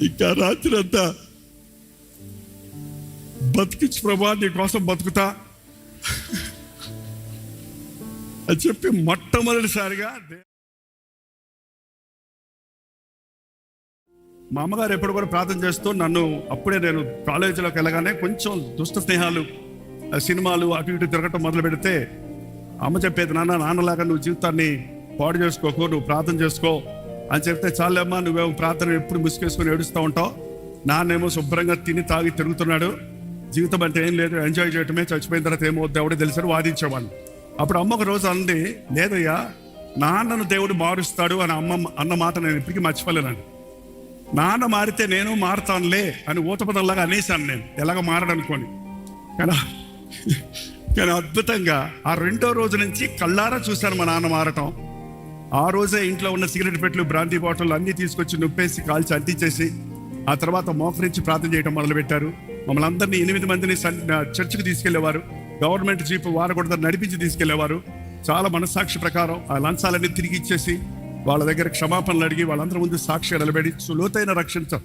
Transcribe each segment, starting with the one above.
ఇంకా రాత్రి అంతా బతికించు ప్రభా నీ కోసం బతుకుతా. అని చెప్పి మొట్టమొదటిసారిగా దే- మా అమ్మగారు ఎప్పుడు కూడా ప్రార్థన చేస్తూ నన్ను అప్పుడే నేను కాలేజీలోకి వెళ్ళగానే కొంచెం దుష్ట స్నేహాలు ఆ సినిమాలు అటు ఇటు తిరగటం మొదలు పెడితే అమ్మ చెప్పేది నాన్న నాన్నలాగా నువ్వు జీవితాన్ని పాడు చేసుకోకు నువ్వు ప్రార్థన చేసుకో అని చెప్తే చాలమ్మా నువ్వేమో ప్రార్థన ఎప్పుడు ముసుకేసుకొని ఏడుస్తూ ఉంటావు. నాన్నేమో శుభ్రంగా తిని తాగి తిరుగుతున్నాడు. జీవితం అంటే ఏం లేదు ఎంజాయ్ చేయటమే చచ్చిపోయిన తర్వాత ఏమో దేవుడే తెలుసని వాదించేవాళ్ళు. అప్పుడు అమ్మ ఒక రోజు అంది లేదయ్యా నాన్నను దేవుడు మారుస్తాడు అని అమ్మ అన్న మాట నేను ఇప్పటికీ మర్చిపోలేనండి. నాన్న మారితే నేను మారుతానులే అని ఊతపదంలాగా అనేసాను నేను ఎలాగ మారడనుకోని. కానీ కానీ అద్భుతంగా ఆ రెండో రోజు నుంచి కళ్ళారా చూశాను మా నాన్న మారటం. ఆ రోజే ఇంట్లో ఉన్న సిగరెట్ పెట్లు బ్రాంతి బాటిల్ అన్నీ తీసుకొచ్చి నొప్పేసి కాల్చి అంటించేసి ఆ తర్వాత మోకరించి ప్రార్థన చేయడం మొదలుపెట్టారు. మమ్మల్ని అందరినీ ఎనిమిది మందిని చర్చికి తీసుకెళ్ళేవారు. గవర్నమెంట్ జీప్ వారకూడదు నడిపించి తీసుకెళ్ళేవారు. చాలా మనస్సాక్షి ప్రకారం ఆ లంచాలన్నీ తిరిగి ఇచ్చేసి వాళ్ళ దగ్గర క్షమాపణలు అడిగి వాళ్ళందరి ముందు సాక్షి నిలబడి సులోతైన రక్షించ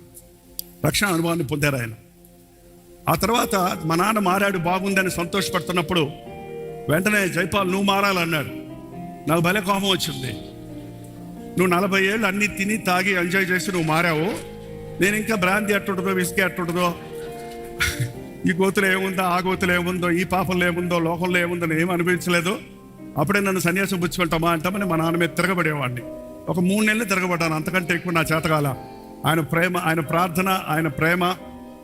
రక్షణ అనుభవాన్ని పొందారు ఆయన. ఆ తర్వాత మా నాన్న మారాడు బాగుందని సంతోషపడుతున్నప్పుడు వెంటనే జైపాల్ నువ్వు మారాలన్నాడు. నాకు భలే కోపం వచ్చింది. నువ్వు నలభై ఏళ్ళు అన్ని తిని తాగి ఎంజాయ్ చేసి నువ్వు మారావు. నేను ఇంకా బ్రాంతి ఎట్టుంటుందో విస్కీ ఎట్టుంటుందో ఈ గోతులు ఏముందో ఆ గోతులు ఏముందో ఈ పాపంలో ఏముందో లోకంలో ఏముందో నేను ఏం అనిపించలేదు అప్పుడే నన్ను సన్యాసం పుచ్చుకుంటామా అంటామని మా నాన్న మీద తిరగబడేవాడిని. ఒక మూడు నెలలు తిరగబడ్డాను అంతకంటే ఎక్కువ నా చేతకాల ఆయన ప్రేమ ఆయన ప్రార్థన ఆయన ప్రేమ.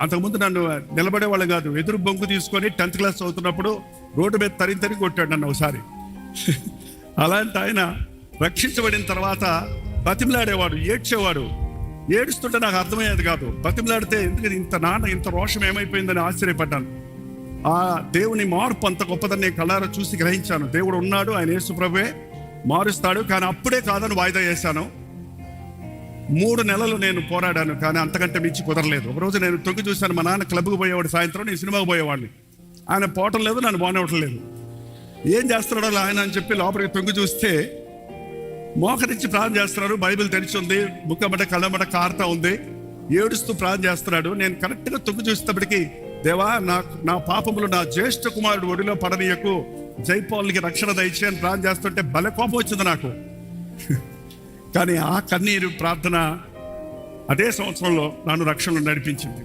అంతకుముందు నన్ను నిలబడేవాళ్ళు కాదు ఎదురు బొంగు తీసుకొని టెన్త్ క్లాస్ చదువుతున్నప్పుడు రోడ్డు మీద తరిగి తరిగి కొట్టాడు నన్ను ఒకసారి. అలాంటి ఆయన రక్షించబడిన తర్వాత బతిమలాడేవాడు ఏడ్చేవాడు. ఏడుస్తుంటే నాకు అర్థమయ్యేది కాదు. బతిమలాడితే ఎందుకంటే ఇంత నాన్న ఇంత రోషం ఏమైపోయిందని ఆశ్చర్యపడ్డాను. ఆ దేవుని మార్పు అంత గొప్పదని నేను కళ్ళారా చూసి గ్రహించాను. దేవుడు ఉన్నాడు ఆయన యేసుప్రభువే మారుస్తాడు కానీ అప్పుడే కాదని వాయిదా చేశాను మూడు నెలలు నేను పోరాడాను కానీ అంతకంటే మించి కుదరలేదు. ఒకరోజు నేను తొంగి చూశాను మా నాన్న క్లబ్కి పోయేవాడు సాయంత్రం నేను సినిమాకి పోయేవాడిని. ఆయన పోవటం లేదు నన్ను బాగానే లేదు. ఏం చేస్తున్నాడో ఆయన అని చెప్పి లోపలికి తొంగి చూస్తే మోకరించి ప్రార్థన చేస్తున్నారు బైబిల్ తెరిచి ఉంది ముక్కమట కళ్ళమట కారుతా ఉంది. ఏడుస్తూ ప్రార్థన చేస్తున్నాడు. నేను కరెక్ట్గా తొక్కు చూసేటప్పటికి దేవా నా నా పాపములు నా జ్యేష్ఠ కుమారుడు ఒడిలో పడనీయకు జైపాల్కి రక్షణ దయచేయని ప్రార్థన చేస్తుంటే భలే కోపం వచ్చింది నాకు. కానీ ఆ కన్నీరు ప్రార్థన అదే సంవత్సరంలో నన్ను రక్షణలో నడిపించింది.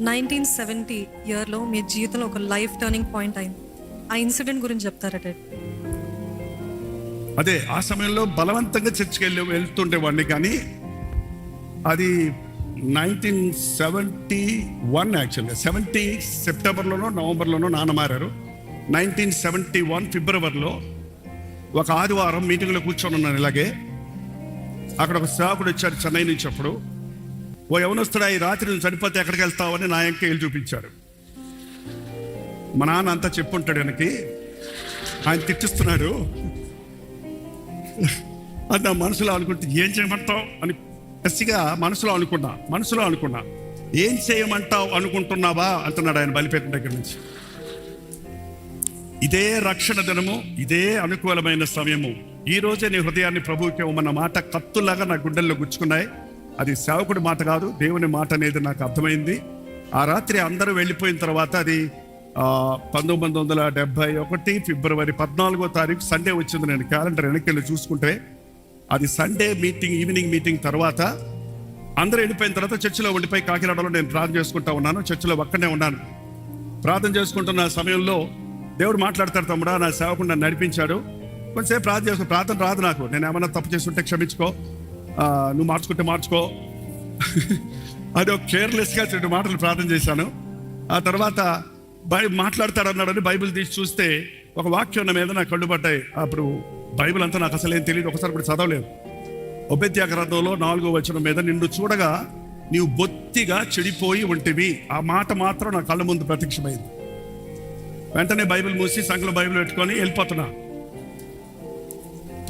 నైన్టీన్ సెవెంటీ ఇయర్లో మీ జీవితంలో ఒక లైఫ్ టర్నింగ్ పాయింట్ అయింది. ఆ ఇన్సిడెంట్ గురించి చెప్తారట అదే ఆ సమయంలో బలవంతంగా చర్చికి వెళ్ళి వెళ్తుండేవాడిని కానీ అది నైన్టీన్ సెవెంటీ వన్ యాక్చువల్గా సెవెంటీ సెప్టెంబర్లోనో నవంబర్లోనో నాన్న మారారు. నైన్టీన్ సెవెంటీ వన్ ఫిబ్రవరిలో ఒక ఆదివారం మీటింగ్లో కూర్చొని ఉన్నాను ఇలాగే. అక్కడ ఒక సేవకుడు వచ్చాడు చెన్నై నుంచి అప్పుడు. ఓ యవనస్తుడా ఈ రాత్రి నువ్వు చనిపోతే ఎక్కడికి వెళ్తావని నా ఎంక వెళ్ళి చూపించాడు మా నాన్న అంతా చెప్పుంటాడు వెనక్కి. ఆయన తిట్టిస్తున్నాడు. అది నా మనసులో అనుకుంటే ఏం చేయమంటావు అని కసిగా మనసులో అనుకున్నా మనసులో అనుకున్నా. ఏం చేయమంటావు అనుకుంటున్నావా? అంటున్నాడు ఆయన బలిపేట దగ్గర నుంచి. ఇదే రక్షణ దినము ఇదే అనుకూలమైన సమయము. ఈ రోజే నీ హృదయాన్ని ప్రభువుకి ఇవ్వమన్న మాట కత్తులాగా నా గుండెల్లో గుచ్చుకున్నాయి. అది సేవకుడి మాట కాదు దేవుని మాట అనేది నాకు అర్థమైంది. ఆ రాత్రి అందరూ వెళ్ళిపోయిన తర్వాత అది పంతొమ్మిది వందల డెబ్బై ఒకటి ఫిబ్రవరి పద్నాలుగో తారీఖు సండే వచ్చింది. నేను క్యాలెండర్ వెనక్కి చూసుకుంటే అది సండే మీటింగ్ ఈవినింగ్ మీటింగ్ తర్వాత అందరూ వెళ్ళిపోయిన తర్వాత చర్చిలో ఉండిపోయి కాకినాడలో నేను ప్రార్థన చేసుకుంటా ఉన్నాను. చర్చిలో ఒక్కనే ఉన్నాను. ప్రార్థన చేసుకుంటున్న సమయంలో దేవుడు మాట్లాడతాడు తమ్ముడా నా సేవకుండా నన్ను నడిపించాడు. కొంచెంసేపు ప్రార్థన చేసుకో ప్రార్థన రాదు నాకు. నేను ఏమైనా తప్పు చేస్తుంటే క్షమించుకో. నువ్వు మార్చుకుంటే మార్చుకో. అది ఒక కేర్లెస్గా రెండు మాటలు ప్రార్థన చేశాను. ఆ తర్వాత బై మాట్లాడతాడు అన్నాడని బైబిల్ తీసి చూస్తే ఒక వాక్యం నా మీద నాకు కళ్ళు పడ్డాయి. అప్పుడు బైబిల్ అంతా నాకు అసలు ఏం తెలియదు ఒకసారి కూడా చదవలేదు. ఉపత్య గ్రంథంలో నాలుగో వచ్చిన మీద నిన్ను చూడగా నీవు బొత్తిగా చెడిపోయి ఉంటివి. ఆ మాట మాత్రం నా కళ్ళ ముందు ప్రత్యక్షమైంది. వెంటనే బైబిల్ మూసి సంఖ్యలో బైబిల్ పెట్టుకొని వెళ్ళిపోతున్నా.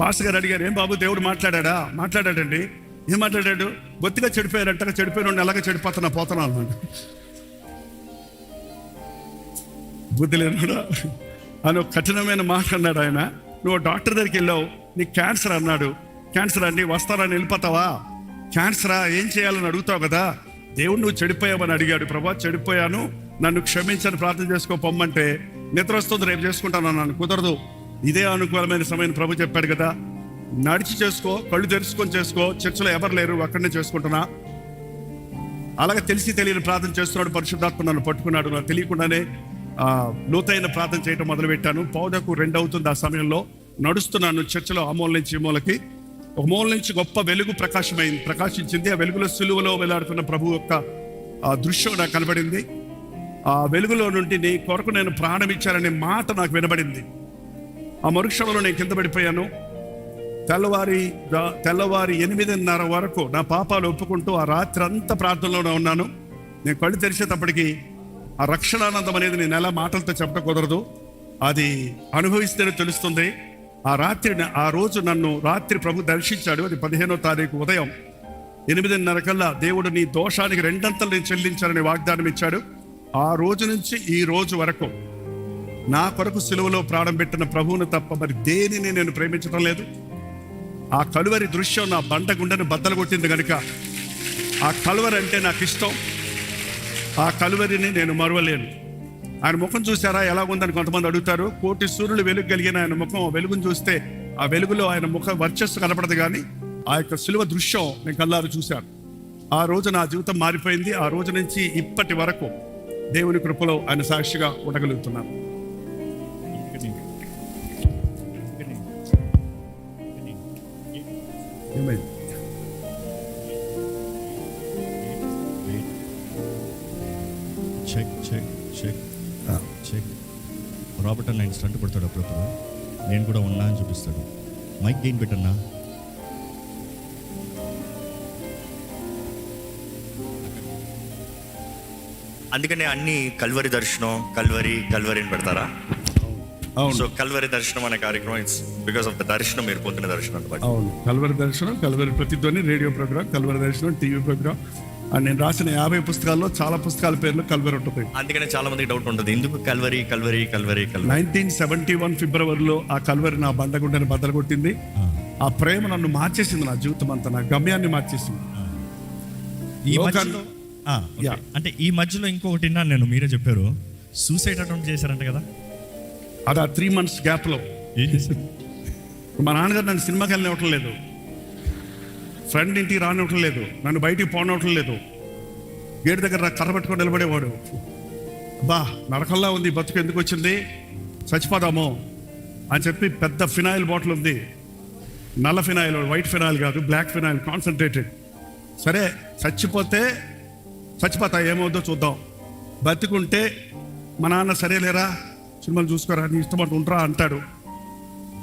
పాస్టర్ గారు అడిగారు ఏం బాబు దేవుడు మాట్లాడా మాట్లాడాడండి. ఏం మాట్లాడాడు? బొత్తిగా చెడిపోయారంట చెడిపోయిన ఎలాగ చెడిపోతున్నా పోతున్నా బుద్ధి లేనుడా? అని ఒక కఠినమైన మాట అన్నాడు ఆయన. నువ్వు డాక్టర్ దగ్గరికి వెళ్ళావు నీకు క్యాన్సర్ అన్నాడు. క్యాన్సర్ అండి వస్తారని వెళ్ళిపోతావా? క్యాన్సరా? ఏం చేయాలని అడుగుతావు కదా? దేవుడు నువ్వు చెడిపోయావని అడిగాడు. ప్రభా చెడిపోయాను. నన్ను క్షమించని ప్రార్థన చేసుకో పొమ్మంటే. నిద్ర వస్తుంది రేపు చేసుకుంటాను అన్నాను కుదరదు. ఇదే అనుకూలమైన సమయం ప్రభు చెప్పాడు కదా. నడిచి చేసుకో కళ్ళు తెరుచుకొని చేసుకో. చర్చలో ఎవరు లేరు అక్కడనే చేసుకుంటున్నా. అలాగే తెలిసి తెలియని ప్రార్థన చేస్తున్నాడు పరిశుద్ధాత్మ నన్ను పట్టుకున్నాడు. నాకు తెలియకుండానే లోతైన ప్రార్థన చేయటం మొదలుపెట్టాను. పౌదకు రెండు అవుతుంది ఆ సమయంలో. నడుస్తున్నాను చర్చలో ఆ మూల నుంచి ఈ మూలకి. ఒక మూల నుంచి గొప్ప వెలుగు ప్రకాశమైంది ప్రకాశించింది. ఆ వెలుగులో సులువలో వెలాడుతున్న ప్రభు యొక్క దృశ్యం నాకు కనబడింది. ఆ వెలుగులో నుండి నీ కొరకు నేను ప్రాణం ఇచ్చారనే మాట నాకు వినబడింది. ఆ మరుక్షణంలో నేను కింద పడిపోయాను. తెల్లవారి తెల్లవారి ఎనిమిదిన్నర వరకు నా పాపాలు ఒప్పుకుంటూ ఆ రాత్రి అంతా ప్రార్థనలోనే ఉన్నాను. నేను కళ్ళు తెరిచేటప్పటికి ఆ రక్షణానందం అనేది నేను ఎలా మాటలతో చెప్పడం కుదరదు. అది అనుభవిస్తేనే తెలుస్తుంది. ఆ రాత్రి ఆ రోజు నన్ను రాత్రి ప్రభు దర్శించాడు. అది పదిహేనో తారీఖు ఉదయం. ఎనిమిదిన్నర కల్లా దేవుడు నీ దోషానికి రెండంతలు నేను చెల్లించాలని వాగ్దానం ఇచ్చాడు ఆ రోజు నుంచి ఈ రోజు వరకు నా కొరకు సిలువలో ప్రాణం పెట్టిన ప్రభువును తప్ప మరి దేనిని నేను ప్రేమించడం లేదు? ఆ కలువరి దృశ్యం నా బండ గుండెను బద్దలు కొట్టింది కనుక ఆ కలువరి అంటే నాకు ఇష్టం ఆ కలువరిని నేను మరువలేను. ఆయన ముఖం చూసారా ఎలా ఉందని కొంతమంది అడుగుతారు. కోటి సూర్యులు వెలుగు కలిగిన ఆయన ముఖం వెలుగును చూస్తే ఆ వెలుగులో ఆయన ముఖ వర్చస్సు కనపడదు కానీ ఆ యొక్క సులువ దృశ్యం నేను కల్లారు చూశాను. ఆ రోజు నా జీవితం మారిపోయింది. ఆ రోజు నుంచి ఇప్పటి వరకు దేవుని కృపలో ఆయన సాక్షిగా ఉండగలుగుతున్నాను. ఏమైంది చెక్ చెక్ చెక్ ఆ. చెక్ రాబర్ట్ అన్న ఆయన స్టంట్ కొడతాడు అప్పుడప్పుడు. నేను కూడా ఉన్నా అని చూపిస్తాడు. మైక్ దేని పెట్టన్నా? అందుకనే అన్ని కల్వరి దర్శనం కల్వరి కల్వరి అని పెడతారా? సో కల్వరి దర్శనం అనే కార్యక్రమం ఇట్స్ బికాస్ ఆఫ్ ద దర్శనం మీరు పొందిన దర్శనం అనమాట అవును. కల్వరి దర్శనం కల్వరి ప్రతిధ్వని రేడియో ప్రోగ్రామ్ కల్వరి దర్శనం టీవీ ప్రోగ్రామ్. అండ్ నేను రాసిన యాభై పుస్తకాల్లో చాలా పుస్తకాల పేర్లు కల్వరి ఉంటుంది. అందుకనే చాలా మందికి డౌట్ ఉంటుంది. ఎందుకు Calvary Calvary Calvary Calvary nineteen seventy one ఫిబ్రవరిలో ఆ కల్వరి నా బండగుండని బద్దలు కొట్టింది ఆ. ప్రేమ నన్ను మార్చేసింది నా జీవితం అంతా నా గమ్యాన్ని మార్చేసింది. ఈ మధ్యలో. అంటే ఈ మధ్యలో ఇంకొకటి నేను మీరే చెప్పారు. సూసైడ్ అటెంప్ట్ చేశారంట కదా? అది ఆ త్రీ మంత్స్ గ్యాప్లో ఏం చేశారు? మా నాన్నగారు నన్ను సినిమాకి వెళ్ళనివ్వటం లేదు. ఫ్రెండ్ ఇంటికి రానివ్వటం లేదు. నన్ను బయటికి పోనివ్వటం లేదు. గేటు దగ్గర కర్ర పట్టుకొని నిలబడేవాడు. బా నరకల్లా ఉంది బతుకు. ఎందుకు వచ్చింది? చచ్చిపోదాము అని చెప్పి పెద్ద ఫినాయిల్ బాటిల్ ఉంది. నల్ల ఫినాయిల్ వైట్ ఫినాయిల్ కాదు బ్లాక్ ఫినాయిల్ కాన్సన్ట్రేటెడ్ సరే చచ్చిపోతే చచ్చిపోతా ఏమవుద్దో చూద్దాం. బతికుంటే మా నాన్న సరేలేరా? సినిమాలు చూసుకోరా నీ ఇష్టం అంటూ ఉంటారా అంటాడు.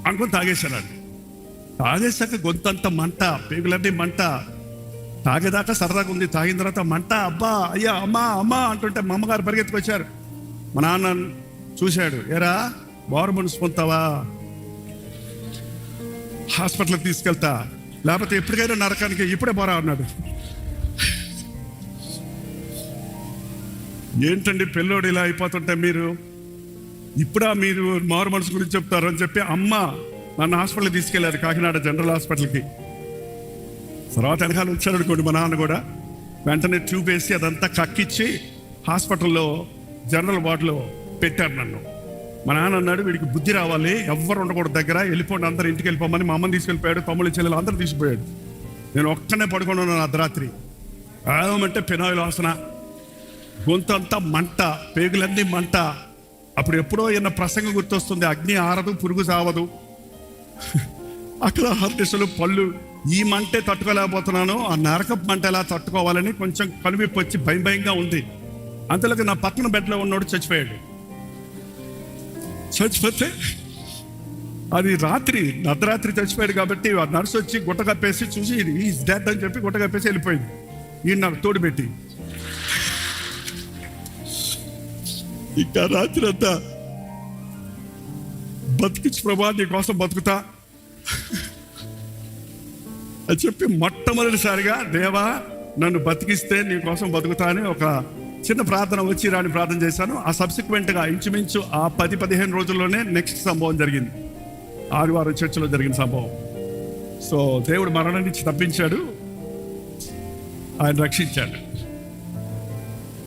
అనుకుని తాగేశానండి తాగేశాక గొంతంత మంట పేగులన్నీ మంట. తాగేదాకా సరదాగా ఉంది తాగిన తర్వాత మంట అబ్బా అయ్యా అమ్మా అమ్మా అంటుంటే మా అమ్మగారు పరిగెత్తుకొచ్చారు. మా నాన్న చూశాడు ఏరా బారు మునిసిపోతావా హాస్పిటల్కి తీసుకెళ్తా. లేకపోతే ఎప్పటికైనా నరకానికి ఇప్పుడే పోరా అన్నాడు. ఏంటండి పిల్లోడు ఇలా అయిపోతుంటే మీరు? ఇప్పుడా మీరు మారు మనసు గురించి చెప్తారు అని చెప్పి అమ్మ నన్ను హాస్పిటల్కి తీసుకెళ్ళారు కాకినాడ జనరల్ హాస్పిటల్కి. తర్వాత వెనకాల వచ్చాడు అనుకోండి మా నాన్న కూడా. వెంటనే ట్యూబ్ వేసి అదంతా కక్కిచ్చి హాస్పిటల్లో జనరల్ వార్డులో పెట్టారు నన్ను. మా నాన్న అన్నాడు వీడికి బుద్ధి రావాలి ఎవ్వరు ఉండకూడదు దగ్గర వెళ్ళిపోండి అందరు ఇంటికి వెళ్ళిపోమని మా అమ్మని తీసుకెళ్ళిపోయాడు తమ్ముళ్ళు చెల్లెలు అందరూ తీసుకుపోయాడు. నేను ఒక్కనే పడుకొని ఉన్నాను అర్ధరాత్రి. ఆగమంటే పినాయిల్ వాసన గొంతు అంతా మంట పేగులన్నీ మంట అప్పుడు ఎప్పుడో ఎన్న ప్రసంగం గుర్తొస్తుంది. అగ్ని ఆరదు పురుగు సావదు అక్కడ హార్టిస్టులు పళ్ళు ఈ మంటే తట్టుకోలేకపోతున్నాను ఆ నరకపు మంట ఎలా తట్టుకోవాలని కొంచెం కనువిప్పు వచ్చి భయం భయంగా ఉంది. అంతలోకి నా పక్కన బెడ్లో ఉన్నోడు చచ్చిపోయాడు. చచ్చిపోతే అది రాత్రి అర్ధరాత్రి చచ్చిపోయాడు కాబట్టి నర్సు వచ్చి గుట్ట కప్పేసి చూసి ఈజ్ డెడ్ అని చెప్పి గుట్ట కప్పేసి వెళ్ళిపోయింది. ఈయన నాకు తోడు పెట్టి. ఇంకా రాత్రి అంతా బతికించి ప్రభా నీ కోసం బతుకుతా. అని చెప్పి మొట్టమొదటిసారిగా దేవా నన్ను బతికిస్తే నీ కోసం బతుకుతా అని ఒక చిన్న ప్రార్థన వచ్చి రాని ప్రార్థన చేశాను. ఆ సబ్సిక్వెంట్గా ఇంచుమించు ఆ పది పదిహేను రోజుల్లోనే నెక్స్ట్ సంభవం జరిగింది. ఆదివారం చర్చిలో జరిగిన సంభవం. సో దేవుడు మరణం నుంచి తప్పించాడు. ఆయన రక్షించాడు.